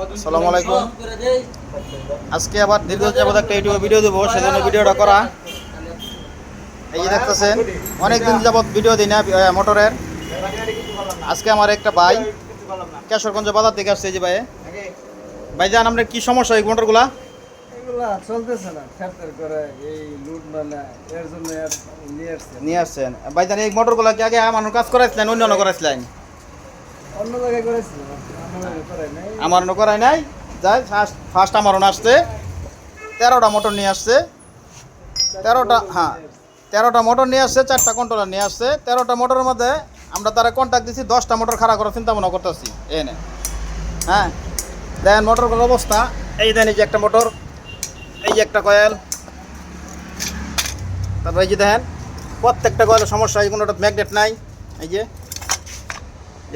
আসসালামু আলাইকুম। আজকে আবার দীর্ঘ যাবত একটা ইউটিউবে ভিডিও দেবো সেজন্য ভিডিওটা করা। এই যে দেখতেছেন অনেকদিন যাবত ভিডিও দিই না মোটরের। আজকে আমার একটা ভাই কেশরগঞ্জ বাজার থেকে আসছে এই যে ভাই। ভাই জান আপনার কি সমস্যা এই মোটরগুলা? চলতেছে না করে এই লুট মানে এর জন্য নিয়ে আসছেন। ভাই জান এই মোটরগুলা কি আগে আমার কাজ করাইছিলেন অন্য অন্য করাইছিলেন? অন্য জায়গায় করেছিল আমার করে নাই। যাই ফার্স্ট আমারও আসছে। তেরোটা মোটর নিয়ে আসছে। তেরোটা হ্যাঁ তেরোটা মোটর নিয়ে আসছে, চারটা কন্ট্রোলার নিয়ে আসছে। তেরোটা মোটরের মধ্যে আমরা তারা কন্ট্যাক্ট দিচ্ছি দশটা মোটর খারাপ করার চিন্তা ভাবনা করতেছি। এনে হ্যাঁ দেখেন মোটরগুলোর অবস্থা। এই দেন এই যে একটা মোটর এই যে একটা কয়েল তারপর এই যে দেখেন, প্রত্যেকটা কয়েলের সমস্যা, এই কোনোটা ম্যাগনেট নাই। এই যে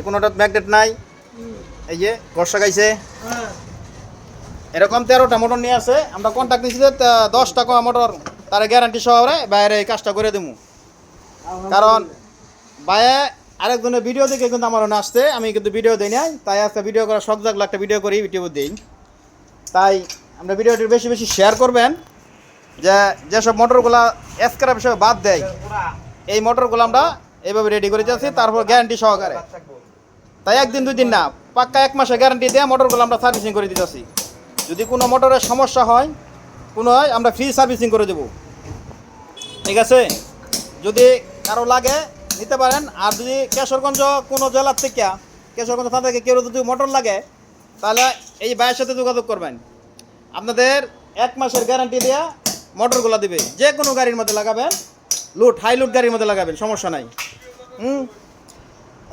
কোনোটা ম্যাগনেট নাই। এই যে বর্ষা গাইছে। এরকম তেরোটা মোটর নিয়ে আসে আমরা কন্ট্যাক্ট নিচ্ছি যে তা- দশটা ক- মোটর তার গ্যারান্টি সহরে বাইরে এই কাজটা করে দেবো কারণ বাইরে আরেকজনের ভিডিও দেখে কিন্তু আমার আসছে আমি কিন্তু ভিডিও দিই নাই। তাই আজকে ভিডিও করার শখ জাগলো একটা ভিডিও করি ইউটিউবে দিই। তাই আমরা ভিডিওটি বেশি বেশি শেয়ার করবেন। যে যেসব মোটরগুলা স্ক্র্যাপ হিসেবে বাদ দেয় এই মোটরগুলো আমরা এইভাবে রেডি করে যাচ্ছি তারপর গ্যারান্টি সহকারে। তাই একদিন দুই দিন না, পাক্কা এক মাসে গ্যারান্টি দেওয়া মোটরগুলো আমরা সার্ভিসিং করে দিতেছি। যদি কোনো মোটরের সমস্যা হয়, কোনো হয়, আমরা ফ্রি সার্ভিসিং করে দেবো। ঠিক আছে? যদি কারও লাগে, নিতে পারেন। আর যদি কেশরগঞ্জ কোনো জেলার থেকে, কেশরগঞ্জ থানা থেকে কেউ যদি মোটর লাগে, তাহলে এই ভাইয়ের সাথে যোগাযোগ করবেন। আপনাদের এক মাসের গ্যারান্টি দেওয়া মোটরগুলো দিবে। যে কোনো গাড়ির মধ্যে লাগাবেন, লুট হাই লুট গাড়ির মধ্যে লাগাবেন, সমস্যা নাই। হুম?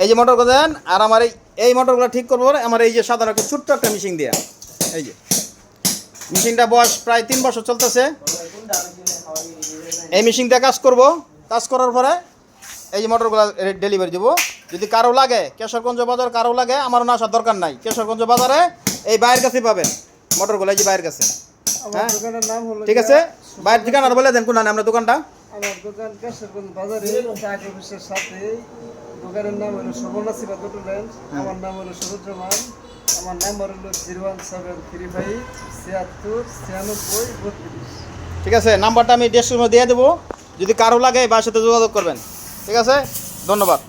এই যে মোটরগুলো দেন আর আমার এই এই মোটরগুলো ঠিক করব আমার এই যে সাধারণ একটা ছোট্ট একটা মেশিন দেয়া। এই যে। মেশিনটা বয়স প্রায় তিন বছর চলতেছে। এই মেশিন দিয়ে কাজ করব। কাজ করার পরে এই যে মোটরগুলো ডেলিভারি দেবো। যদি কারও লাগে কেশরগঞ্জ বাজার কারও লাগে আমারও না আসার দরকার নাই। কেশরগঞ্জ বাজারে এই বাইরের কাছে পাবেন মোটরগুলো এই যে বাইরের কাছে। হ্যাঁ। ঠিক আছে? বাইরের ঠিকানা বলে দেন কোন আমরা দোকানটা। আমার দোকান কেশরগঞ্জ বাজারে চাকরি অফিসের সাথে। দোকানের নাম হলো সুবর্ণাশিবা দুটো ল্যান্ড আমার নাম হলো সুরুজ্জামান আমার নাম্বার হলো zero one seven three five ছিয়াত্তর ছিয়ানব্বই বত্রিশ। ঠিক আছে নাম্বারটা আমি ডেস্ক্রিপশনে দিয়ে দেবো। যদি কারও লাগে বা সাথে যোগাযোগ করবেন। ঠিক আছে? ধন্যবাদ।